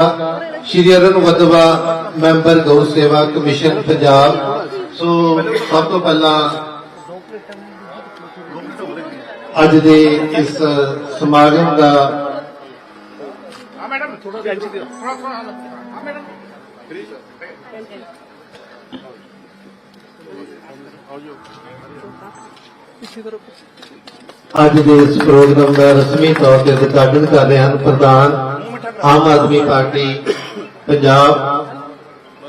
ਸ਼੍ਰੀ earn ਵਦਵਾ member ਗਊ ਸੇਵਾ commission, Punjab. ਸੋ, ਸਭ ਤੋਂ ਪਹਿਲਾਂ ਅੱਜ ਦੇ ਇਸ ਸਮਾਗਮ ਦਾ ਅੱਜ ਦੇ ਇਸ ਪ੍ਰੋਗਰਾਮ ਦਾ ਰਸਮੀ ਤੌਰ ਤੇ ਉਦਘਾਟਨ ਕਰ ਰਹੇ ਹਨ ਪ੍ਰਧਾਨ ਆਮ ਆਦਮੀ ਪਾਰਟੀ ਪੰਜਾਬ,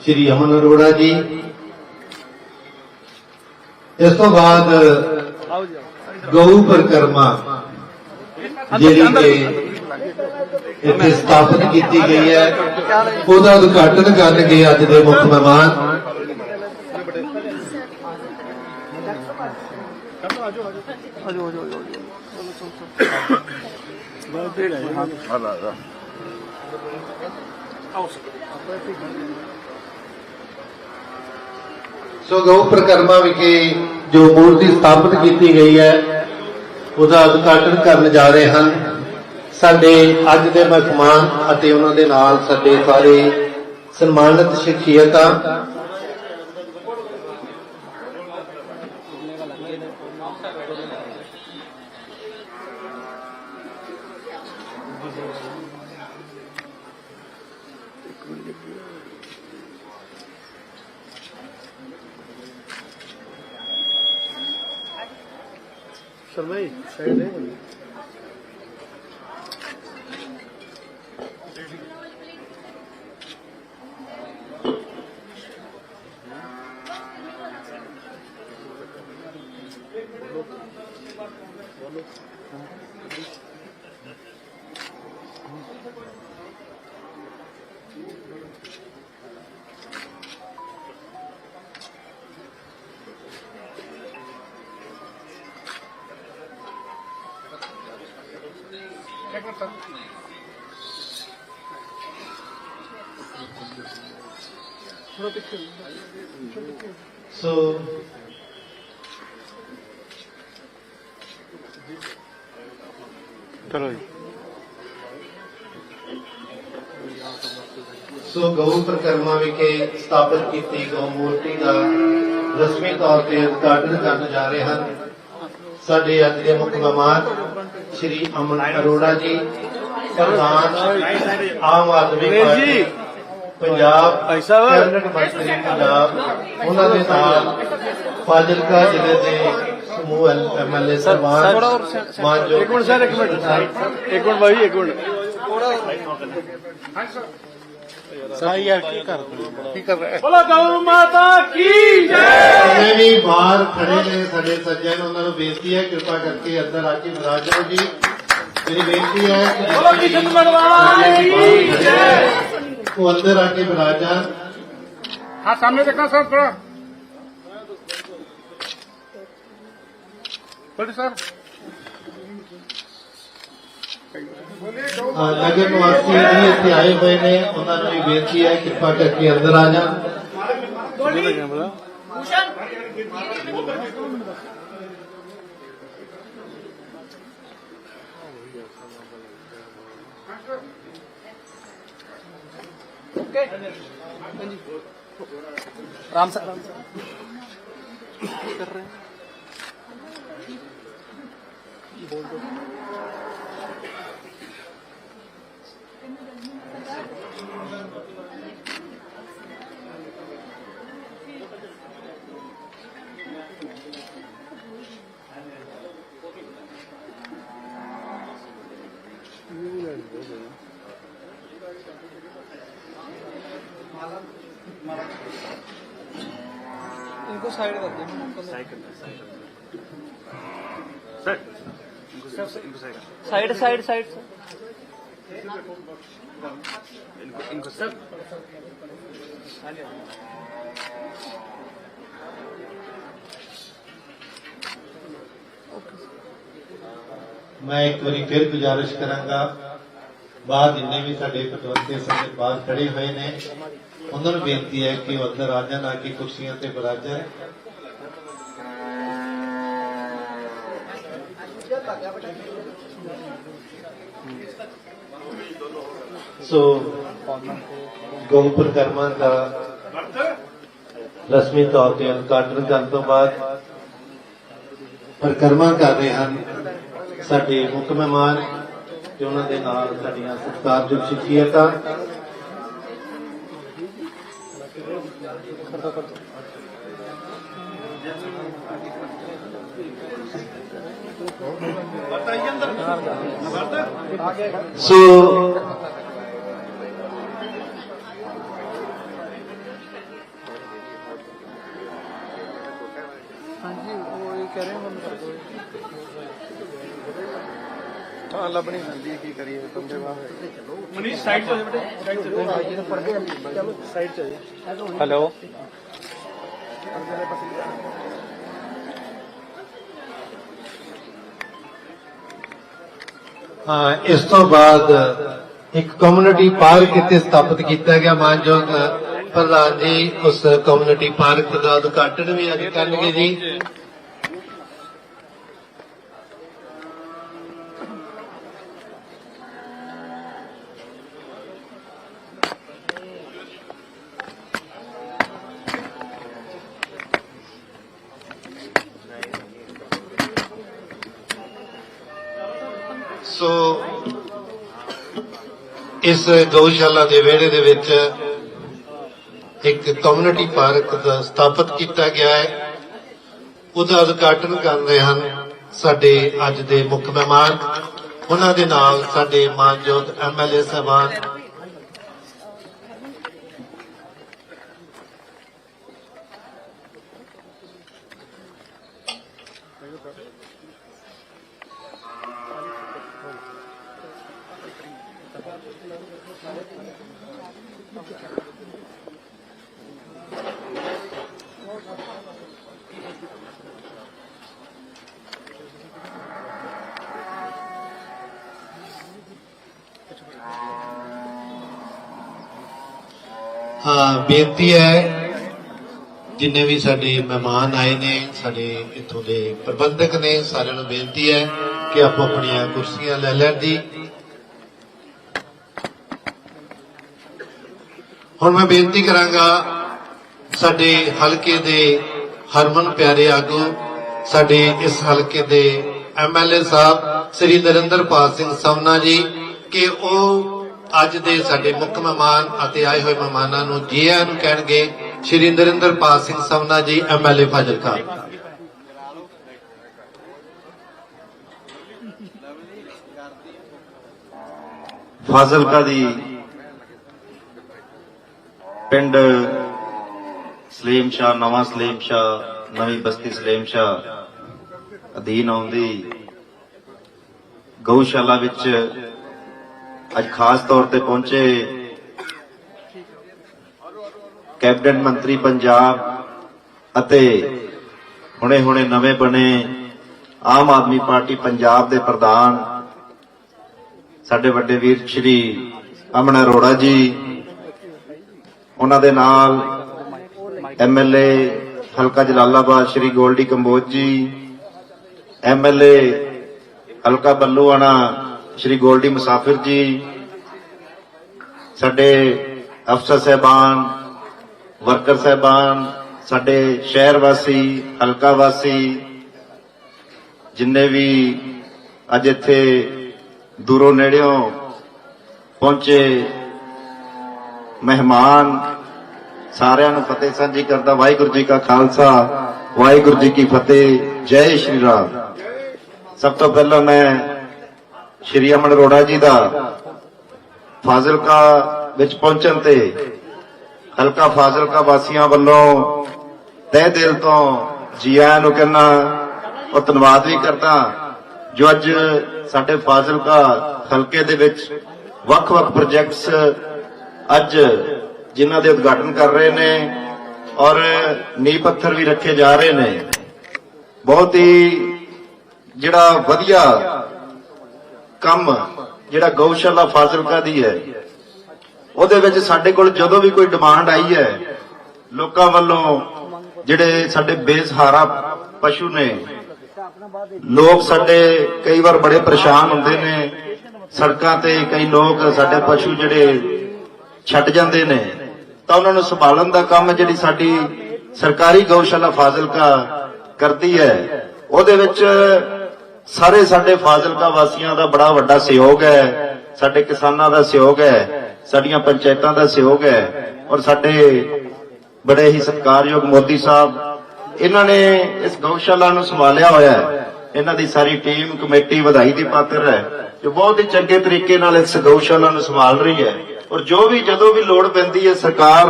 ਸ਼੍ਰੀ ਅਮਨ ਅਰੋੜਾ ਜੀ। ਇਸ ਤੋਂ ਬਾਅਦ ਗਊ ਪਰਿਕਰਮਾ, ਜਿਹੜੀ ਕਿ ਇੱਥੇ ਸਥਾਪਿਤ ਕੀਤੀ ਗਈ ਹੈ, ਉਹਦਾ ਉਦਘਾਟਨ ਕਰਨਗੇ ਅੱਜ ਦੇ ਮੁੱਖ ਮਹਿਮਾਨ। ਸੋ ਗਊ ਪ੍ਰਕਰਮਾ ਵਿਖੇ ਜੋ ਮੂਰਤੀ ਸਥਾਪਿਤ ਕੀਤੀ ਗਈ ਹੈ, ਉਹਦਾ ਉਦਘਾਟਨ ਕਰਨ ਜਾ ਰਹੇ ਹਨ। ਸਾਡੇ ਅੱਜ ਦੇ ਮਹਿਮਾਨ ਅਤੇ ਉਹਨਾਂ ਦੇ ਨਾਲ ਸਾਡੇ ਸਾਰੇ ਸਨਮਾਨਿਤ ਸ਼ਖਸੀਅਤਾਂ So ਚਲੋ ਜੀ ਸੋ ਗਊ ਪ੍ਰਕਰਮਾ ਵਿਖੇ ਸਥਾਪਿਤ ਕੀਤੀ ਗਊ ਮੂਰਤੀ ਦਾ ਰਸਮੀ ਤੌਰ ਤੇ ਉਦਘਾਟਨ ਕਰਨ ਜਾ ਰਹੇ ਹਨ। ਸਾਡੇ ਅੱਜ ਦੇ ਮੁੱਖ ਮਹਿਮਾਨ ਸ਼੍ਰੀ ਅਮਨ ਅਰੋੜਾ ਜੀ ਪ੍ਰਧਾਨ ਆਮ ਆਦਮੀ ਪਾਰਟੀ ਪੰਜਾਬ। ਕੈਬਨਿਟ ਮੰਤਰੀ ਪੰਜਾਬ। ਉਹਨਾਂ ਦੇ ਨਾਲ ਫਾਜ਼ਿਲਕਾ ਜ਼ਿਲ੍ਹੇ ਦੇ ਉਹ ਐਮਐਲਏ ਸਰਵਾਨ ਮਾਨਜੋ ਇੱਕ ਮਿੰਟ ਸਰ ਇੱਕ ਮਿੰਟ ਇੱਕ ਮਿੰਟ ਭਾਈ ਇੱਕ ਮਿੰਟ। ਸਰ ਯਾਰ ਕੀ ਕਰ ਕੀ ਕਰ ਰਿਹਾ? ਬੋਲਾ ਗਊ ਮਾਤਾ ਕੀ ਜੈ? ਜਿੰਨੇ ਵੀ ਬਾਹਰ ਖੜੇ ਨੇ ਸਾਡੇ ਸੱਜਣ ਉਹਨਾਂ ਨੂੰ ਬੇਨਤੀ ਹੈ ਕਿਰਪਾ ਕਰਕੇ ਅੰਦਰ ਆ ਕੇ ਬੁਲਾ ਜਾਓ ਜੀ। ਮੇਰੀ ਬੇਨਤੀ ਹੈ ਕਿ ਬੋਲੋ ਕਿਸ਼ਨ ਮੜਵਾ ਕੀ ਜੈ? ਉਹ ਅੰਦਰ ਆ ਕੇ ਬੁਲਾ ਜਾਣ। ਹਾਂ ਸਾਹਮਣੇ ਦੇਖੋ ਸਰ ਥੋੜਾ बोलिए सर ਅਹ ਨਗਰ ਨਿਵਾਸੀ ਵੀ ਇੱਥੇ ਆਏ ਹੋਏ ਨੇ ਉਹਨਾਂ ਨੂੰ ਵੀ ਬੇਨਤੀ ਹੈ ਕਿਰਪਾ ਕਰਕੇ ਅੰਦਰ ਆ ਜਾਣ ਰਾਮ ਸਰ ਰਾਮ ਸਰ ਕੀ इनको साइड कर दें साइड कर दें साइड साइड साइड ਮੈਂ ਇੱਕ ਵਾਰੀ ਫਿਰ ਗੁਜ਼ਾਰਿਸ਼ ਕਰਾਂਗਾ ਬਾਅਦ ਜਿੰਨੇ ਵੀ ਸਾਡੇ ਪਟਵੰਤੇ ਸਾਡੇ ਬਾਹਰ ਖੜੇ ਹੋਏ ਨੇ ਉਹਨਾਂ ਨੂੰ ਬੇਨਤੀ ਹੈ ਕਿ ਉਹ ਅੰਦਰ ਆ ਜਾਣ ਆ ਕੇ ਕੁਰਸੀਆਂ ਤੇ ਬਰਾਜਰ ਸੋ ਗਊ ਪਰਿਕਰਮਾ ਦਾ ਰਸਮੀ ਤੌਰ ਤੇ ਉਦਘਾਟਨ ਕਰਨ ਤੋਂ ਬਾਅਦ ਪਰਿਕਰਮਾ ਕਰ ਰਹੇ ਹਨ ਸਾਡੇ ਮੁੱਖ ਮਹਿਮਾਨ ਤੇ ਉਹਨਾਂ ਦੇ ਨਾਲ ਸਾਡੀਆਂ ਸਤਿਕਾਰਯੋਗ ਸ਼ਖਸੀਅਤਾਂ। ਸੋ ਕਹਿ ਰਹੇ ਮੈਨੂੰ ਕਰ ਦੋ ਹਾਂ ਲੱਭਣੀ ਪੈਂਦੀ ਹੈ, ਕੀ ਕਰੀਏ ਬੰਦੇ ਬਾਹਰ ਮਨੀਸ਼ ਸਾਈਡ ਤੋਂ ਬੇਟੇ ਸਾਈਡ ਤੋਂ ਚਲੋ ਸਾਈਡ ਚ ਹੈਲੋ। ਹਾਂ ਇਸ ਤੋਂ ਬਾਅਦ ਇੱਕ ਕਮਿਊਨਿਟੀ ਪਾਰਕ ਇੱਥੇ ਸਥਾਪਿਤ ਕੀਤਾ ਗਿਆ ਮਾਨਯੋਗ ਪ੍ਰਧਾਨ ਜੀ ਉਸ ਕਮਿਊਨਿਟੀ ਪਾਰਕ ਦਾ ਉਦਘਾਟਨ ਵੀ ਅੱਜ ਕਰਨਗੇ ਜੀ। ਇਸ ਗਊਸ਼ਾਲਾ ਦੇ ਵਿਹੜੇ ਦੇ ਵਿੱਚ ਇੱਕ ਕਮਿਊਨਿਟੀ ਪਾਰਕ ਦਾ ਸਥਾਪਿਤ ਕੀਤਾ ਗਿਆ ਹੈ। ਉਹਦਾ ਉਦਘਾਟਨ ਕਰ ਰਹੇ ਹਨ ਸਾਡੇ ਅੱਜ ਦੇ ਮੁੱਖ ਮਹਿਮਾਨ। ਉਹਨਾਂ ਦੇ ਨਾਲ ਸਾਡੇ ਮਾਨਯੋਗ ਐਮਐਲਏ ਸਾਹਿਬਾਨ। ਹਾਂ, ਬੇਨਤੀ ਹੈ, ਜਿੰਨੇ ਵੀ ਸਾਡੇ ਮਹਿਮਾਨ ਆਏ ਨੇ, ਸਾਡੇ ਇੱਥੋਂ ਦੇ ਪ੍ਰਬੰਧਕ ਨੇ, ਸਾਰਿਆਂ ਨੂੰ ਬੇਨਤੀ ਹੈ ਕਿ ਆਪੋ ਆਪਣੀਆਂ ਕੁਰਸੀਆਂ ਲੈ ਲੈਣ ਦੀ। ਹੁਣ ਮੈਂ ਬੇਨਤੀ ਕਰਾਂਗਾ ਸਾਡੇ ਹਲਕੇ ਦੇ ਹਰਮਨ ਪਿਆਰੇ ਆਗੂ, ਸਾਡੇ ਇਸ ਹਲਕੇ ਦੇ ਐਮਐਲਏ ਸਾਹਿਬ, ਸ੍ਰੀ ਨਰਿੰਦਰਪਾਲ ਸਿੰਘ ਸਮਨਾ ਜੀ, ਕਿ ਉਹ ਅੱਜ ਦੇ ਸਾਡੇ ਮੁੱਖ ਮਹਿਮਾਨ ਅਤੇ ਆਏ ਹੋਏ ਮਹਿਮਾਨਾਂ ਨੂੰ ਜੀ ਆਇਆਂ ਨੂੰ ਕਹਿਣਗੇ, ਸ੍ਰੀ ਨਰਿੰਦਰਪਾਲ ਸਿੰਘ ਸਮਨਾ ਜੀ ਐਮਐਲਏ ਫਾਜ਼ਿਲਕਾ ਫਾਜ਼ਿਲਕਾ ਦੀ ਪਿੰਡ ਸਲੀਮ ਸ਼ਾਹ, ਨਵਾਂ ਸਲੀਮ ਸ਼ਾਹ, ਨਵੀਂ ਬਸਤੀ ਸਲੀਮ ਸ਼ਾਹ ਅਧੀਨ ਆਉਂਦੀ। ਗਊਸ਼ਾਲਾ ਵਿੱਚ ਅੱਜ ਖਾਸ ਤੌਰ ਤੇ ਪਹੁੰਚੇ ਕੈਬਨਿਟ ਮੰਤਰੀ ਪੰਜਾਬ ਅਤੇ ਹੁਣੇ-ਹੁਣੇ ਨਵੇਂ ਬਣੇ ਆਮ ਆਦਮੀ ਪਾਰਟੀ ਪੰਜਾਬ ਦੇ ਪ੍ਰਧਾਨ ਸਾਡੇ ਵੱਡੇ ਵੀਰ ਸ਼੍ਰੀ ਅਮਨ ਅਰੋੜਾ ਜੀ ਉਹਨਾਂ ਦੇ ਨਾਲ ਐਮਐਲਏ ਹਲਕਾ ਜਲਾਲਾਬਾਦ ਸ਼੍ਰੀ ਗੋਲਡੀ ਕੰਬੋਜ ਜੀ ਐਮਐਲਏ ਹਲਕਾ ਬੱਲੂਆਣਾ ਸ਼੍ਰੀ ਗੋਲਡੀ ਮੁਸਾਫਿਰ ਜੀ, ਸਾਡੇ ਅਫਸਰ ਸਹਿਬਾਨ, ਵਰਕਰ ਸਹਿਬਾਨ, ਸਾਡੇ ਸ਼ਹਿਰ ਵਾਸੀ ਹਲਕਾ ਵਾਸੀ ਜਿੰਨੇ ਵੀ ਅੱਜ ਇੱਥੇ ਦੂਰੋਂ ਨੇੜਿਓਂ ਪਹੁੰਚੇ ਮਹਿਮਾਨ ਸਾਰਿਆਂ ਨੂੰ ਫਤਿਹ ਸਾਂਝੀ ਕਰਦਾ। ਵਾਹਿਗੁਰੂ ਜੀ ਕਾ ਖਾਲਸਾ, ਵਾਹਿਗੁਰੂ ਜੀ ਕੀ ਫਤਿਹ। ਜੈ ਸ਼੍ਰੀ ਰਾਮ। ਸਭ ਤੋਂ ਪਹਿਲਾਂ ਮੈਂ ਸ਼੍ਰੀ ਅਮਨ ਅਰੋੜਾ ਜੀ ਦਾ ਫਾਜ਼ਿਲਕਾ ਵਿੱਚ ਪਹੁੰਚਣ ਤੇ ਹਲਕਾ ਫਾਜ਼ਿਲਕਾ ਵਾਸੀਆਂ ਵੱਲੋਂ ਤਹਿ ਦਿਲ ਤੋਂ ਜੀ ਆਇਆਂ ਨੂੰ ਕਹਿਣਾ ਉਹ ਧੰਨਵਾਦ ਵੀ ਕਰਦਾ, ਜੋ ਅੱਜ ਸਾਡੇ ਫਾਜ਼ਿਲਕਾ ਹਲਕੇ ਦੇ ਵਿੱਚ ਵੱਖ-ਵੱਖ ਪ੍ਰੋਜੈਕਟਸ ਅੱਜ ਜਿਨ੍ਹਾਂ ਦੇ ਉਦਘਾਟਨ ਕਰ ਰਹੇ ਨੇ ਔਰ ਨੀਂਹ ਪੱਥਰ ਵੀ ਰੱਖੇ ਜਾ ਰਹੇ ਨੇ। ਬਹੁਤ ਹੀ ਜਿਹੜਾ ਵਧੀਆ ਕੰਮ ਜਿਹੜਾ ਗਊਸ਼ਾਲਾ ਫਾਜ਼ਿਲਕਾ ਦੀ ਹੈ, ਉਹਦੇ ਵਿੱਚ ਸਾਡੇ ਕੋਲ ਜਦੋਂ ਵੀ ਕੋਈ ਡਿਮਾਂਡ ਆਈ ਹੈ, ਲੋਕਾਂ ਵੱਲੋਂ ਜਿਹੜੇ ਸਾਡੇ ਬੇਸਹਾਰਾ ਪਸ਼ੂ ਨੇ, ਲੋਕ ਸਾਡੇ ਕਈ ਵਾਰ ਬੜੇ ਪਰੇਸ਼ਾਨ ਹੁੰਦੇ ਨੇ, ਸੜਕਾਂ ਤੇ ਕਈ ਲੋਕ ਸਾਡੇ ਪਸ਼ੂ ਜਿਹੜੇ ਛੱਡ ਜਾਂਦੇ ਨੇ, ਤਾਂ ਉਹਨਾਂ ਨੂੰ ਸੰਭਾਲਣ ਦਾ ਕੰਮ ਜਿਹੜੀ ਸਾਡੀ ਸਰਕਾਰੀ ਗਊਸ਼ਾਲਾ ਫਾਜ਼ਿਲਕਾ ਕਰਦੀ ਹੈ, ਉਹਦੇ ਵਿੱਚ ਸਾਰੇ ਸਾਡੇ ਫਾਜ਼ਿਲਕਾ ਵਾਸੀਆਂ ਦਾ ਬੜਾ ਵੱਡਾ ਸਹਿਯੋਗ ਹੈ, ਸਾਡੇ ਕਿਸਾਨਾਂ ਦਾ ਸਹਿਯੋਗ ਹੈ, ਸਾਡੀਆਂ ਪੰਚਾਇਤਾਂ ਦਾ ਸਹਿਯੋਗ ਹੈ, ਔਰ ਸਾਡੇ ਬੜੇ ਹੀ ਸਤਿਕਾਰਯੋਗ ਮੋਦੀ ਸਾਹਿਬ, ਇਹਨਾਂ ਨੇ ਇਸ ਗਊਸ਼ਾਲਾ ਨੂੰ ਸੰਭਾਲਿਆ ਹੋਇਆ ਹੈ, ਇਹਨਾਂ ਦੀ ਸਾਰੀ ਟੀਮ ਕਮੇਟੀ ਵਧਾਈ ਦੀ ਪਾਤਰ ਹੈ, ਜੋ ਬਹੁਤ ਹੀ ਚੰਗੇ ਤਰੀਕੇ ਨਾਲ ਇਸ ਗਊਸ਼ਾਲਾ ਨੂੰ ਸੰਭਾਲ ਰਹੀ ਹੈ। ਔਰ ਜੋ ਵੀ ਜਦੋਂ ਵੀ ਲੋੜ ਪੈਂਦੀ ਹੈ ਸਰਕਾਰ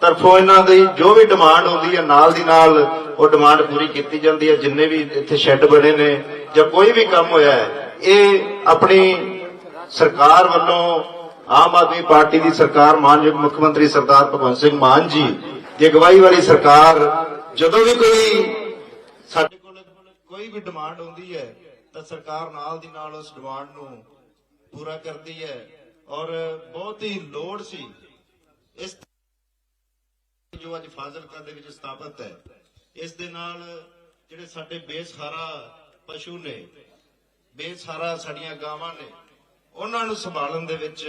ਤਰਫੋਂ ਇਹਨਾਂ ਦੀ, ਜੋ ਵੀ ਡਿਮਾਂਡ ਹੁੰਦੀ ਹੈ, ਨਾਲ ਦੀ ਨਾਲ ਉਹ ਡਿਮਾਂਡ ਪੂਰੀ ਕੀਤੀ ਜਾਂਦੀ ਹੈ, ਜਿੰਨੇ ਵੀ ਇੱਥੇ ਸ਼ੈੱਡ ਬਣੇ ਨੇ ਜਾਂ ਕੋਈ ਵੀ ਕੰਮ ਹੋਇਆ ਹੈ, ਇਹ ਆਪਣੀ ਸਰਕਾਰ ਵੱਲੋਂ ਆਮ ਆਦਮੀ ਪਾਰਟੀ ਦੀ ਸਰਕਾਰ, ਮਾਨਯੋਗ ਮੁੱਖ ਮੰਤਰੀ ਸਰਦਾਰ ਭਗਵੰਤ ਸਿੰਘ ਮਾਨ ਜੀ ਦੀ ਅਗਵਾਈ ਵਾਲੀ ਸਰਕਾਰ, ਜਦੋਂ ਵੀ ਕੋਈ ਸਾਡੇ ਕੋਲ ਕੋਈ ਵੀ ਡਿਮਾਂਡ ਹੁੰਦੀ ਹੈ, ਤਾਂ ਸਰਕਾਰ ਨਾਲ ਦੀ ਨਾਲ ਉਸ ਡਿਮਾਂਡ ਨੂੰ ਪੂਰਾ ਕਰਦੀ ਹੈ। ਔਰ ਬਹੁਤ ਹੀ ਲੋੜ ਸੀ। ਇਸ ਜੋ ਅੱਜ ਫਾਜ਼ਿਲਕਾ ਦੇ ਵਿੱਚ ਸਥਾਪਿਤ ਹੈ, ਇਸ ਦੇ ਨਾਲ ਜਿਹੜੇ ਸਾਡੇ ਬੇਸਹਾਰਾ ਪਸ਼ੂ ਨੇ, ਬੇਸਹਾਰਾ ਸਾਡੀਆਂ ਗਾਵਾਂ ਨੇ, ਉਹਨਾਂ ਨੂੰ ਸੰਭਾਲਣ ਦੇ ਵਿੱਚ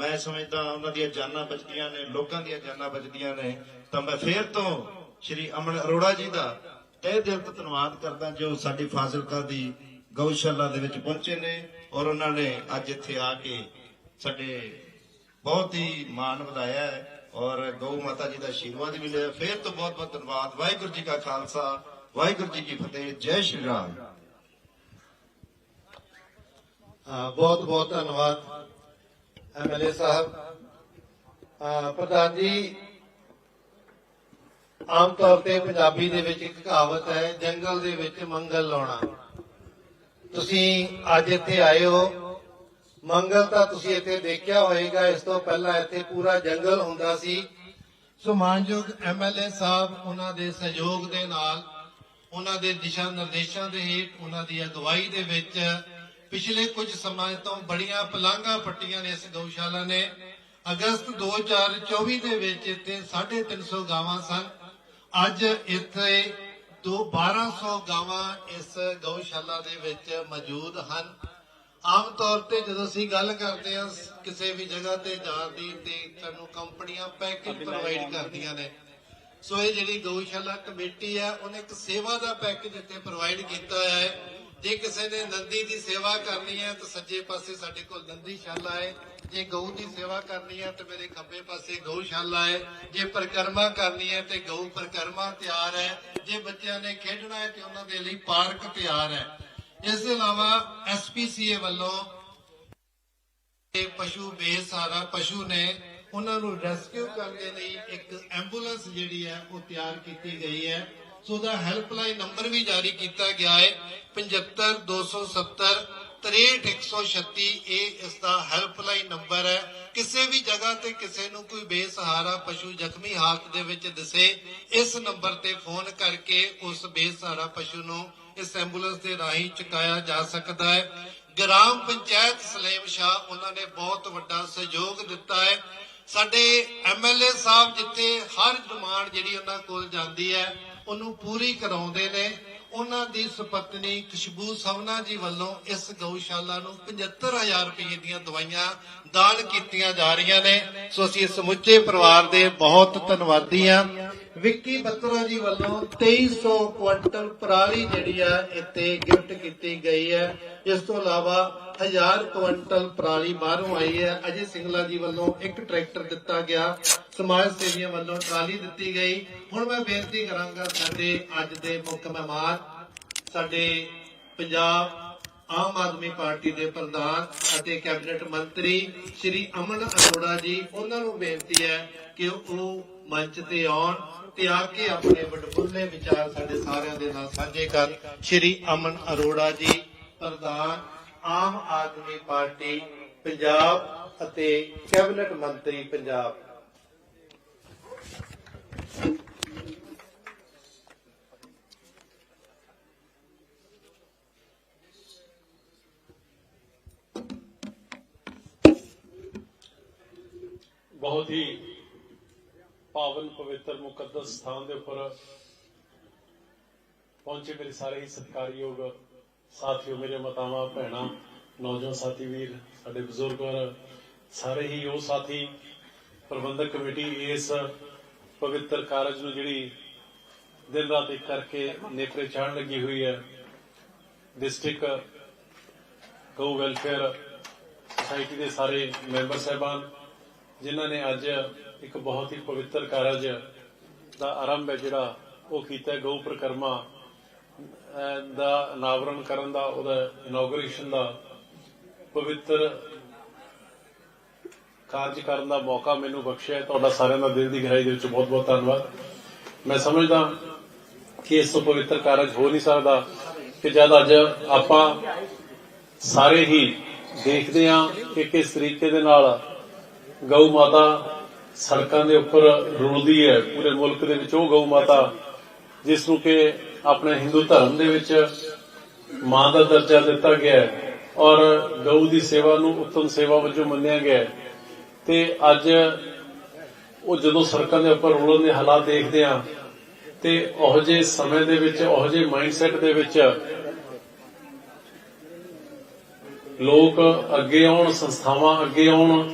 ਮੈਂ ਸਮਝਦਾ ਉਹਨਾਂ ਦੀਆਂ ਜਾਨਾਂ ਬਚਦੀਆਂ ਨੇ, ਲੋਕਾਂ ਦੀਆਂ ਜਾਨਾਂ ਬਚਦੀਆਂ ਨੇ। ਤਾਂ ਮੈਂ ਫੇਰ ਤੋਂ ਸ਼੍ਰੀ ਅਮਨ ਅਰੋੜਾ ਜੀ ਦਾ ਤਹਿ ਦਿਲ ਤੋਂ ਧੰਨਵਾਦ ਕਰਦਾ ਜੋ ਸਾਡੀ ਫਾਜ਼ਿਲਕਾ ਦੀ ਗਊਸ਼ਾਲਾ ਦੇ ਵਿੱਚ ਪਹੁੰਚੇ ਨੇ ਔਰ ਉਹਨਾਂ ਨੇ ਅੱਜ ਇੱਥੇ ਆ ਕੇ ਸਾਡੇ ਬਹੁਤ ਹੀ ਮਾਣ ਵਧਾਇਆ ਹੈ ਔਰ ਗਊ ਮਾਤਾ ਜੀ ਦਾ ਆਸ਼ੀਰਵਾਦ ਵੀ ਲਿਆ। ਫੇਰ ਤੋਂ ਬਹੁਤ ਬਹੁਤ ਧੰਨਵਾਦ। ਵਾਹਿਗੁਰੂ ਜੀ ਕਾ ਖਾਲਸਾ, ਵਾਹਿਗੁਰੂ ਜੀ ਕੀ ਫਤਿਹ। ਜੈ ਸ਼੍ਰੀ ਰਾਮ। ਬਹੁਤ ਬਹੁਤ ਧੰਨਵਾਦ ਐਮਐਲਏ ਸਾਹਿਬ। ਪ੍ਰਧਾਨ ਜੀ, ਆਮ ਤੌਰ ਤੇ ਪੰਜਾਬੀ ਦੇ ਵਿੱਚ ਇੱਕ ਕਹਾਵਤ ਹੈ, ਜੰਗਲ ਦੇ ਵਿੱਚ ਮੰਗਲ ਲਾਉਣਾ। ਤੁਸੀਂ ਅੱਜ ਇੱਥੇ ਆਏ ਹੋ। ਮੰਗਲ ਤਾਂ ਤੁਸੀਂ ਇੱਥੇ ਦੇਖਿਆ ਹੋਵੇਗਾ ਇਸ ਤੋਂ ਪਹਿਲਾਂ ਇੱਥੇ ਪੂਰਾ ਜੰਗਲ ਹੁੰਦਾ ਸੀ। ਸੋ ਮਾਨਯੋਗ ਐਮਐਲਏ ਸਾਹਿਬ ਉਹਨਾਂ ਦੇ ਸਹਿਯੋਗ ਦੇ ਨਾਲ, ਉਹਨਾਂ ਦੇ ਦਿਸ਼ਾ ਨਿਰਦੇਸ਼ਾਂ ਦੇ ਹੇਠ ਉਹਨਾਂ ਦੀ ਅਗਵਾਈ ਦੇ ਵਿੱਚ ਪਿਛਲੇ ਕੁਝ ਸਮਾਂ ਤੋਂ ਬੜੀਆਂ ਪਲਾਂਘਾਂ ਪੱਟੀਆਂ ਨੇ ਇਸ ਗਊਸ਼ਾਲਾ ਨੇ। ਅਗਸਤ 2024 ਦੇ ਵਿੱਚ ਇੱਥੇ 350 ਗਾਵਾਂ ਸਨ। ਅੱਜ ਇੱਥੇ ਦੋ 1200 ਗਾਵਾਂ ਇਸ ਗਊਸ਼ਾਲਾ ਦੇ ਵਿੱਚ ਮੌਜੂਦ ਹਨ। ਆਮ ਤੌਰ ਤੇ ਜਦੋਂ ਅਸੀਂ ਗੱਲ ਕਰਦੇ ਹਾਂ ਕਿਸੇ ਵੀ ਜਗ੍ਹਾ ਤੇ ਜਾਣ ਦੀ ਤੇ ਸਾਨੂੰ ਕੰਪਨੀਆਂ ਪੈਕੇਜ ਪ੍ਰੋਵਾਈਡ ਕਰਦੀਆਂ ਨੇ। ਸੋ ਇਹ ਜਿਹੜੀ ਗਊਸ਼ਾਲਾ ਕਮੇਟੀ ਹੈ ਉਹਨੇ ਇੱਕ ਸੇਵਾ ਦਾ ਪੈਕੇਜ ਇੱਥੇ ਪ੍ਰੋਵਾਈਡ ਕੀਤਾ ਹੋਇਆ ਹੈ। ਜੇ ਕਿਸੇ ਨੇ ਨੰਦੀ ਦੀ ਸੇਵਾ ਕਰਨੀ ਹੈ ਤਾਂ ਸੱਜੇ ਪਾਸੇ ਸਾਡੇ ਕੋਲ ਨੰਦੀਸ਼ਾਲਾ ਹੈ। ਜੇ ਗਊ ਦੀ ਸੇਵਾ ਕਰਨੀ ਹੈ ਤਾਂ ਮੇਰੇ ਖੱਬੇ ਪਾਸੇ ਗਊਸ਼ਾਲਾ ਹੈ। ਜੇ ਪਰਿਕਰਮਾ ਕਰਨੀ ਹੈ ਤੇ ਗਊ ਪਰਿਕਰਮਾ ਤਿਆਰ ਹੈ। ਜੇ ਬੱਚਿਆਂ ਨੇ ਖੇਡਣਾ ਹੈ ਤੇ ਉਹਨਾਂ ਦੇ ਲਈ ਪਾਰਕ ਤਿਆਰ ਹੈ। ਇਸ ਦੇ ਇਲਾਵਾ ਐਸਪੀਸੀਏ ਵੱਲੋਂ ਪਸ਼ੂ ਬੇਸਹਾਰਾ, ਪਸ਼ੂ ਨੇ ਉਹਨਾਂ ਨੂੰ ਰੈਸਕਿਊ ਕਰਨ ਦੇ ਲਈ ਇੱਕ ਐਂਬੂਲੈਂਸ ਜਿਹੜੀ ਹੈ ਉਹ ਤਿਆਰ ਕੀਤੀ ਗਈ ਹੈ। ਸੋ ਦਾ ਹੈਲਪਲਾਈਨ ਨੰਬਰ ਵੀ ਜਾਰੀ ਕੀਤਾ ਗਿਆ ਹੈ। 75270 63136 ਇਹ ਇਸ ਦਾ ਹੈਲਪਲਾਈਨ ਨੰਬਰ ਹੈ। ਕਿਸੇ ਵੀ ਜਗ੍ਹਾ ਤੇ ਕਿਸੇ ਨੂੰ ਕੋਈ ਬੇਸਹਾਰਾ, ਪਸ਼ੂ ਜ਼ਖਮੀ ਹਾਲਤ ਦੇ ਵਿੱਚ ਦਿਸੇ, ਇਸ ਨੰਬਰ ਤੇ ਫੋਨ ਕਰਕੇ ਉਸ ਬੇਸਹਾਰਾ ਪਸ਼ੂ ਨੂੰ ਇਸ ਐਂਬੂਲੈਂਸ ਦੇ ਰਾਹੀਂ ਚੁਕਾਇਆ ਜਾ ਸਕਦਾ ਹੈ। ਗ੍ਰਾਮ ਪੰਚਾਇਤ ਸਲੇਮ ਸ਼ਾਹ ਉਹਨਾਂ ਨੇ ਬਹੁਤ ਵੱਡਾ ਸਹਿਯੋਗ ਦਿੱਤਾ ਹੈ। ਸਾਡੇ ਐਮਐਲਏ ਸਾਹਿਬ ਜਿੱਥੇ ਹਰ ਡਿਮਾਂਡ ਜਿਹੜੀ ਉਹਨਾਂ ਕੋਲ ਜਾਂਦੀ ਹੈ, ਉਹਨੂੰ ਪੂਰੀ ਕਰਾਉਂਦੇ ਨੇ। ਉਹਨਾਂ ਦੀ ਸੁਪਤਨੀ ਖੁਸ਼ਬੂ ਸਵਨਾ ਜੀ ਵੱਲੋਂ ਇਸ ਗਊਸ਼ਾਲਾ ਨੂੰ 75000 ਰੁਪਏ ਦੀਆਂ ਦਵਾਈਆਂ ਦਾਨ ਕੀਤੀਆਂ ਜਾ ਰਹੀਆਂ ਨੇ। ਸੋ ਅਸੀਂ ਸਮੁੱਚੇ ਪਰਿਵਾਰ ਦੇ ਬਹੁਤ ਧੰਨਵਾਦੀ ਹਾਂ। ਵਿੱਕੀ ਬੱਤਰਾ ਜੀ ਵੱਲੋਂ 2300 ਕੁਇੰਟਲ ਪਰਾਲੀ ਜਿਹੜੀ ਆ ਇੱਥੇ ਗਿਫਟ ਕੀਤੀ ਗਈ ਹੈ। ਇਸ ਤੋਂ ਇਲਾਵਾ 1000 ਕੁਇੰਟਲ ਪਰਾਲੀ ਬਾਹਰੋਂ ਆਈ ਹੈ। ਅਜੇ ਸਿੰਗਲਾ ਜੀ ਵੱਲੋਂ ਇੱਕ ਟਰੈਕਟਰ ਦਿੱਤਾ ਗਿਆ। ਸਮਾਜ ਸੇਵੀਆਂ ਵੱਲੋਂ ਟਰਾਲੀ ਦਿੱਤੀ ਗਈ। ਹੁਣ ਮੈਂ ਬੇਨਤੀ ਕਰਾਂਗਾ ਸਾਡੇ ਅੱਜ ਦੇ ਮੁੱਖ ਮਹਿਮਾਨ, ਸਾਡੇ ਪੰਜਾਬ ਆਮ ਆਦਮੀ ਪਾਰਟੀ ਦੇ ਪ੍ਰਧਾਨ ਅਤੇ ਕੈਬਨਿਟ ਮੰਤਰੀ ਸ਼੍ਰੀ ਅਮਨ ਅਰੋੜਾ ਜੀ, ਉਹਨਾਂ ਨੂੰ ਬੇਨਤੀ ਹੈ ਕਿ ਉਹ ਮੰਚ ਤੇ ਆਉਣ ਤੇ ਆ ਕੇ ਆਪਣੇ ਵਡਮੁੱਲੇ ਵਿਚਾਰ ਸਾਡੇ ਸਾਰਿਆਂ ਦੇ ਨਾਲ ਸਾਂਝੇ ਕਰ। ਸ਼੍ਰੀ ਅਮਨ ਅਰੋੜਾ ਜੀ, ਪ੍ਰਧਾਨ ਆਮ ਆਦਮੀ ਪਾਰਟੀ, ਪੰਜਾਬ ਅਤੇ ਕੈਬਨਿਟ ਮੰਤਰੀ ਪੰਜਾਬ। ਬਹੁਤ ਹੀ ਪਾਵਨ ਪਵਿੱਤਰ ਮੁਕੱਦਸ ਸਥਾਨ ਦੇ ਉੱਪਰ ਪਹੁੰਚੇ ਮੇਰੇ ਸਾਰੇ ਹੀ ਸਤਿਕਾਰਯੋਗ ਸਾਥੀਓ, ਮੇਰੇ ਮਾਤਾਵਾਂ, ਭੈਣਾਂ, ਨੌਜਵਾਨ ਸਾਥੀ ਵੀਰ, ਸਾਡੇ ਬਜ਼ੁਰਗ ਔਰ ਸਾਰੇ ਹੀ ਉਹ ਸਾਥੀ, ਪ੍ਰਬੰਧਕ ਕਮੇਟੀ ਇਸ ਪਵਿੱਤਰ ਕਾਰਜ ਨੂੰ ਜਿਹੜੀ ਦਿਨ ਰਾਤ ਇੱਕ ਕਰਕੇ ਨੇਪਰੇ ਚਾਣ ਲੱਗੀ ਹੋਈ ਹੈ, ਡਿਸਟ੍ਰਿਕਟ ਗਊ ਵੈਲਫੇਅਰ ਸੁਸਾਇਟੀ ਦੇ ਸਾਰੇ ਮੈਂਬਰ ਸਹਿਬਾਨ, ਜਿਨ੍ਹਾਂ ਨੇ ਅੱਜ ਇੱਕ ਬਹੁਤ ਹੀ ਪਵਿੱਤਰ ਕਾਰਜ ਦਾ ਆਰੰਭ ਹੈ ਜਿਹੜਾ ਉਹ ਕੀਤਾ ਗਊ ਪ੍ਰਕਰਮਾ ਦਾ ਅਨਾਵਰਣ ਕਰਨ ਦਾ, ਉਹਦਾ ਇਨੋਗ੍ਰੇਸ਼ਨ ਦਾ ਪਵਿੱਤਰ ਕਾਰਜ ਕਰਨ ਦਾ ਮੌਕਾ ਮੈਨੂੰ ਬਖਸ਼ਿਆ ਤੁਹਾਡਾ ਸਾਰਿਆਂ ਦਾ ਦਿਲ ਦੀ ਗਹਿਰਾਈ ਦੇ ਵਿੱਚ ਬਹੁਤ ਬਹੁਤ ਧੰਨਵਾਦ। ਮੈਂ ਸਮਝਦਾ ਕਿ ਇਸ ਤੋਂ ਪਵਿੱਤਰ ਕਾਰਜ ਹੋ ਨਹੀਂ ਸਕਦਾ ਕਿ ਜਦ ਅੱਜ ਆਪਾਂ ਸਾਰੇ ਹੀ ਦੇਖਦੇ ਹਾਂ ਕਿ ਕਿਸ ਤਰੀਕੇ ਦੇ ਨਾਲ ਗਊ ਮਾਤਾ ਸੜਕਾਂ ਦੇ ਉੱਪਰ ਰੁਲਦੀ ਹੈ, ਪੂਰੇ ਮੁਲਕ ਦੇ ਵਿੱਚ ਉਹ ਗਊ ਮਾਤਾ, ਜਿਸ ਨੂੰ ਕਿ ਆਪਣੇ ਹਿੰਦੂ ਧਰਮ ਦੇ ਵਿੱਚ ਮਾਂ ਦਾ ਦਰਜਾ ਦਿੱਤਾ ਗਿਆ ਹੈ ਔਰ ਗਊ ਦੀ ਸੇਵਾ ਨੂੰ ਉੱਤਮ ਸੇਵਾ ਵਜੋਂ ਮੰਨਿਆ ਗਿਆ ਹੈ। ਤੇ ਅੱਜ ਉਹ ਜਦੋਂ ਸੜਕਾਂ ਦੇ ਉੱਪਰ ਰੁਲਣ ਦੇ ਹਾਲਾਤ ਦੇਖਦੇ ਆ ਤੇ ਉਹ ਜਿਹੇ ਸਮੇਂ ਦੇ ਵਿੱਚ, ਉਹ ਜਿਹੇ ਮਾਈਂਡਸੈਟ ਦੇ ਵਿੱਚ ਲੋਕ ਅੱਗੇ ਆਉਣ, ਸੰਸਥਾਵਾਂ ਅੱਗੇ ਆਉਣ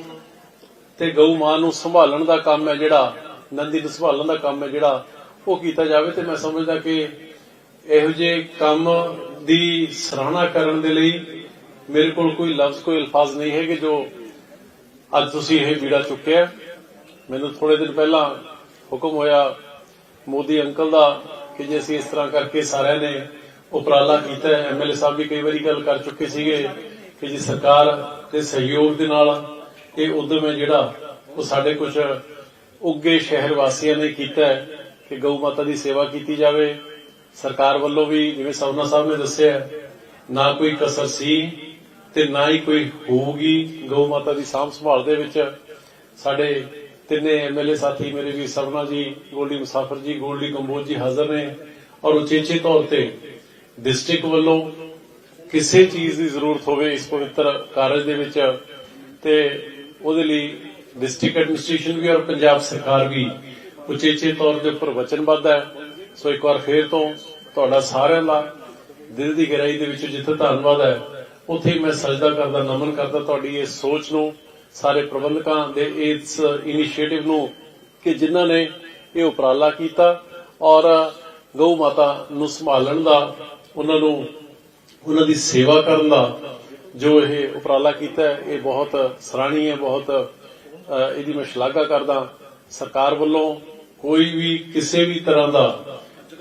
ਤੇ ਗਊ ਮਾਂ ਨੂੰ ਸੰਭਾਲਣ ਦਾ ਕੰਮ ਹੈ ਜਿਹੜਾ, ਨੰਦੀ ਨੂੰ ਸੰਭਾਲਣ ਦਾ ਕੰਮ ਹੈ ਜਿਹੜਾ, ਉਹ ਕੀਤਾ ਜਾਵੇ ਤੇ ਮੈਂ ਸਮਝਦਾ ਕਿ ਇਹੋ ਜਿਹੇ ਕੰਮ ਦੀ ਸਰਾਹਨਾ ਕਰਨ ਦੇ ਲਈ ਮੇਰੇ ਕੋਲ ਕੋਈ ਲਫ਼ਜ਼, ਕੋਈ ਅਲਫਾਜ਼ ਨਹੀਂ ਹੈ ਕਿ ਜੋ ਅੱਜ ਤੁਸੀਂ ਇਹ ਵੀੜਾ ਚੁੱਕਿਆ। ਮੈਨੂੰ ਥੋੜੇ ਦਿਨ ਪਹਿਲਾਂ ਹੁਕਮ ਹੋਇਆ ਮੋਦੀ ਅੰਕਲ ਦਾ ਕਿ ਜੇ ਅਸੀਂ ਇਸ ਤਰ੍ਹਾਂ ਕਰਕੇ ਸਾਰਿਆਂ ਨੇ ਉਪਰਾਲਾ ਕੀਤਾ ਹੈ। ਐਮਐਲਏ ਸਾਹਿਬ ਵੀ ਕਈ ਵਾਰੀ ਗੱਲ ਕਰ ਚੁੱਕੇ ਸੀਗੇ ਕਿ ਜੀ ਸਰਕਾਰ ਦੇ ਸਹਿਯੋਗ ਦੇ ਨਾਲ ਇਹ ਉਦਮ ਹੈ ਜਿਹੜਾ ਉਹ ਸਾਡੇ ਕੁਝ ਉੱਗੇ ਸ਼ਹਿਰ ਵਾਸੀਆਂ ਨੇ ਕੀਤਾ ਕਿ ਗਊ ਮਾਤਾ ਦੀ ਸੇਵਾ ਕੀਤੀ ਜਾਵੇ। ਸਰਕਾਰ ਵੱਲੋਂ ਵੀ ਜਿਵੇਂ ਸਵਨਾ ਸਾਹਿਬ ਨੇ ਦੱਸਿਆ ਨਾ ਕੋਈ ਕਸਰ ਸੀ ਤੇ ਨਾ ਹੀ ਕੋਈ ਹੋਊਗੀ। ਗਊ ਮਾਤਾ ਦੀ ਸਾਂਭ ਸੰਭਾਲ ਦੇ ਵਿੱਚ ਸਾਡੇ ਤਿੰਨੇ ਐਮਐਲਏ ਸਾਥੀ ਮੇਰੇ ਵੀ ਸਵਨਾ ਜੀ, ਗੋਲਡੀ ਮੁਸਾਫਰ ਜੀ, ਗੋਲਡੀ ਕੰਬੋਜ ਜੀ ਹਾਜ਼ਰ ਨੇ ਔਰ ਉਚੇਚੇ ਤੌਰ ਤੇ ਡਿਸਟ੍ਰਿਕਟ ਵੱਲੋਂ ਕਿਸੇ ਚੀਜ਼ ਦੀ ਜ਼ਰੂਰਤ ਹੋਵੇ ਇਸ ਪਵਿੱਤਰ ਕਾਰਜ ਦੇ ਵਿੱਚ ਤੇ ਉਹਦੇ ਲਈ ਡਿਸਟ੍ਰਿਕਟ ਐਡਮਿਨਿਸਟ੍ਰੇਸ਼ਨ ਵੀ ਔਰ ਪੰਜਾਬ ਸਰਕਾਰ ਵੀ ਉਚੇਚੇ ਤੌਰ ਦੇ ਉੱਪਰ ਵਚਨਬੱਧ ਹੈ। ਸੋ ਇੱਕ ਵਾਰ ਫੇਰ ਤੋਂ ਤੁਹਾਡਾ ਸਾਰਿਆਂ ਦਾ ਦਿਲ ਦੀ ਗਹਿਰਾਈ ਦੇ ਵਿੱਚ ਜਿੱਥੇ ਧੰਨਵਾਦ ਹੈ, ਉੱਥੇ ਮੈਂ ਸਜਦਾ ਕਰਦਾ, ਨਮਨ ਕਰਦਾ ਤੁਹਾਡੀ ਇਸ ਸੋਚ ਨੂੰ, ਸਾਰੇ ਪ੍ਰਬੰਧਕਾਂ ਦੇ ਇਸ ਇਨੀਸ਼ੀਏਟਿਵ ਨੂੰ ਕਿ ਜਿਨ੍ਹਾਂ ਨੇ ਇਹ ਉਪਰਾਲਾ ਕੀਤਾ ਔਰ ਗਊ ਮਾਤਾ ਨੂੰ ਸੰਭਾਲਣ ਦਾ, ਉਹਨਾਂ ਨੂੰ, ਉਹਨਾਂ ਦੀ ਸੇਵਾ ਕਰਨ ਦਾ ਜੋ ਇਹ ਉਪਰਾਲਾ ਕੀਤਾ ਇਹ ਬਹੁਤ ਸਰਾਹਣੀ ਹੈ ਬਹੁਤ ਇਹਦੀ ਮੈਂ ਸ਼ਲਾਘਾ ਕਰਦਾ ਸਰਕਾਰ ਵੱਲੋਂ ਕੋਈ ਵੀ ਕਿਸੇ ਵੀ ਤਰ੍ਹਾਂ ਦਾ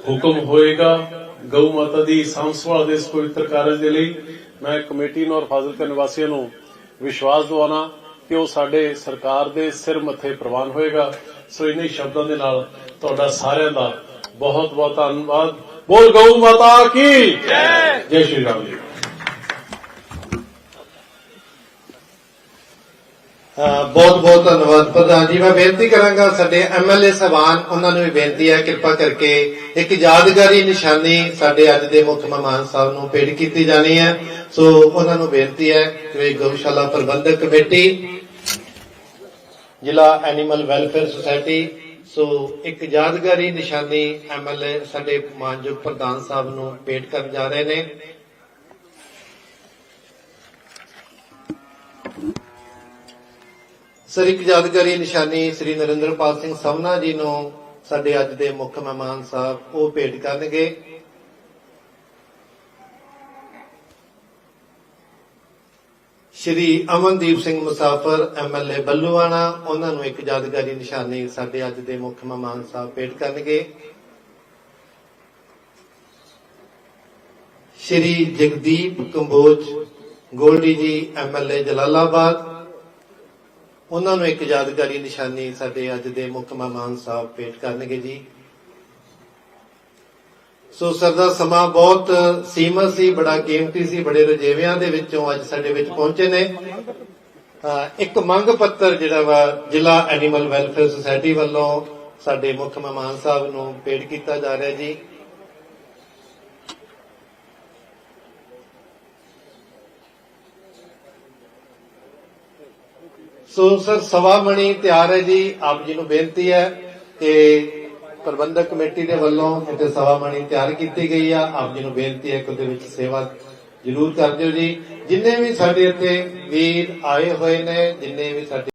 ਹੁਕਮ ਹੋਏਗਾ ਗਊ ਮਾਤਾ ਦੀ ਸਾਂਭ ਸੰਭਾਲ ਦੇ ਇਸ ਪਵਿੱਤਰ ਕਾਰਜ ਦੇ ਲਈ ਮੈਂ ਕਮੇਟੀ ਨੂੰ ਔਰ ਫਾਜ਼ਿਲਕਾ ਨਿਵਾਸੀਆਂ ਨੂੰ ਵਿਸ਼ਵਾਸ ਦਿਵਾਉਣਾ ਕਿ ਉਹ ਸਾਡੇ ਸਰਕਾਰ ਦੇ ਸਿਰ ਮੱਥੇ ਪ੍ਰਵਾਨ ਹੋਏਗਾ। ਸੋ ਇन्हीं ਸ਼ਬਦਾਂ ਦੇ ਨਾਲ ਤੁਹਾਡਾ ਸਾਰਿਆਂ ਦਾ ਬਹੁਤ ਬਹੁਤ ਧੰਨਵਾਦ। ਬੋਲ ਗਊ ਮਾਤਾ ਕੀ? ਜੈ। ਜੈ ਸ਼੍ਰੀ ਰਾਮ ਜੀ। ਬਹੁਤ ਬਹੁਤ ਧੰਨਵਾਦ ਪ੍ਰਧਾਨ ਜੀ। ਮੈਂ ਬੇਨਤੀ ਕਰਾਂਗਾ ਸਾਡੇ ਐਮਐਲਏ ਸਹਿਬਾਨ, ਉਹਨਾਂ ਨੂੰ ਵੀ ਬੇਨਤੀ ਹੈ, ਕਿਰਪਾ ਕਰਕੇ ਇੱਕ ਯਾਦਗਾਰੀ ਨਿਸ਼ਾਨੀ ਸਾਡੇ ਅੱਜ ਦੇ ਮੁੱਖ ਮਹਿਮਾਨ ਸਾਹਿਬ ਨੂੰ ਭੇਟ ਕੀਤੀ ਜਾਣੀ ਹੈ। ਸੋ ਉਹਨਾਂ ਨੂੰ ਬੇਨਤੀ ਹੈ ਕਿ ਗਊਸ਼ਾਲਾ ਪ੍ਰਬੰਧਕ ਕਮੇਟੀ, ਜ਼ਿਲ੍ਹਾ ਐਨੀਮਲ ਵੈਲਫੇਅਰ ਸੁਸਾਇਟੀ, ਸੋ ਇੱਕ ਯਾਦਗਾਰੀ ਨਿਸ਼ਾਨੀ ਐਮਐਲਏ ਸਾਡੇ ਮਾਨਯੋਗ ਪ੍ਰਧਾਨ ਸਾਹਿਬ ਨੂੰ ਭੇਟ ਕਰਨ ਜਾ ਰਹੇ ਨੇ। ਸਰ, ਇੱਕ ਯਾਦਗਾਰੀ ਨਿਸ਼ਾਨੀ ਸ੍ਰੀ ਨਰਿੰਦਰਪਾਲ ਸਿੰਘ ਸਵਨਾ ਜੀ ਨੂੰ ਸਾਡੇ ਅੱਜ ਦੇ ਮੁੱਖ ਮਹਿਮਾਨ ਸਾਹਿਬ ਉਹ ਭੇਟ ਕਰਨਗੇ। ਸ਼੍ਰੀ ਅਮਨਦੀਪ ਸਿੰਘ ਮੁਸਾਫਰ ਐਮਐਲਏ ਬੱਲੂਆਣਾ, ਉਹਨਾਂ ਨੂੰ ਇੱਕ ਯਾਦਗਾਰੀ ਨਿਸ਼ਾਨੀ ਸਾਡੇ ਅੱਜ ਦੇ ਮੁੱਖ ਮਹਿਮਾਨ ਸਾਹਿਬ ਭੇਟ ਕਰਨਗੇ। ਸ਼੍ਰੀ ਜਗਦੀਪ ਕੰਬੋਜ, ਗੋਲਡੀ ਜੀ ਐਮਐਲਏ ਜਲਾਲਾਬਾਦ ਉਹਨਾਂ ਨੂੰ ਇੱਕ ਯਾਦਗਾਰੀ ਨਿਸ਼ਾਨੀ ਸਾਡੇ ਅੱਜ ਦੇ ਮੁੱਖ ਮਹਿਮਾਨ ਸਾਹਿਬ ਭੇਟ ਕਰਨਗੇ ਜੀ। ਸੋ ਸਰ ਸਮਾਂ ਬਹੁਤ ਸੀਮਤ ਸੀ, ਬੜਾ ਕੀਮਤੀ ਸੀ, ਬੜੇ ਰਜੇਵਿਆਂ ਦੇ ਵਿੱਚੋਂ ਅੱਜ ਸਾਡੇ ਵਿੱਚ ਪਹੁੰਚੇ ਨੇ। ਅਹ ਇੱਕ ਮੰਗ ਪੱਤਰ ਜਿਹੜਾ ਵਾ, ਜ਼ਿਲ੍ਹਾ ਐਨੀਮਲ ਵੈਲਫੇਅਰ ਸੁਸਾਇਟੀ ਵੱਲੋਂ ਸਾਡੇ ਮੁੱਖ ਮਹਿਮਾਨ ਸਾਹਿਬ ਨੂੰ ਭੇਟ ਕੀਤਾ ਜਾ ਰਿਹਾ ਜੀ। ਸੋ ਸਰ ਸਵਾ ਮਣੀ ਤਿਆਰ ਹੈ ਜੀ, ਆਪ ਜੀ ਨੂੰ ਬੇਨਤੀ ਹੈ ਕਿ ਪ੍ਰਬੰਧਕ ਕਮੇਟੀ ਦੇ ਵੱਲੋਂ ਇੱਥੇ ਸਵਾ ਮਣੀ ਤਿਆਰ ਕੀਤੀ ਗਈ ਆ। ਆਪ ਜੀ ਨੂੰ ਬੇਨਤੀ ਹੈ ਕਿ ਉਹਦੇ ਵਿੱਚ ਸੇਵਾ ਜ਼ਰੂਰ ਕਰ ਦਿਓ ਜੀ। ਜਿੰਨੇ ਵੀ ਸਾਡੇ ਇੱਥੇ ਵੀਰ ਆਏ ਹੋਏ ਨੇ, ਜਿੰਨੇ ਵੀ ਸਾਡੇ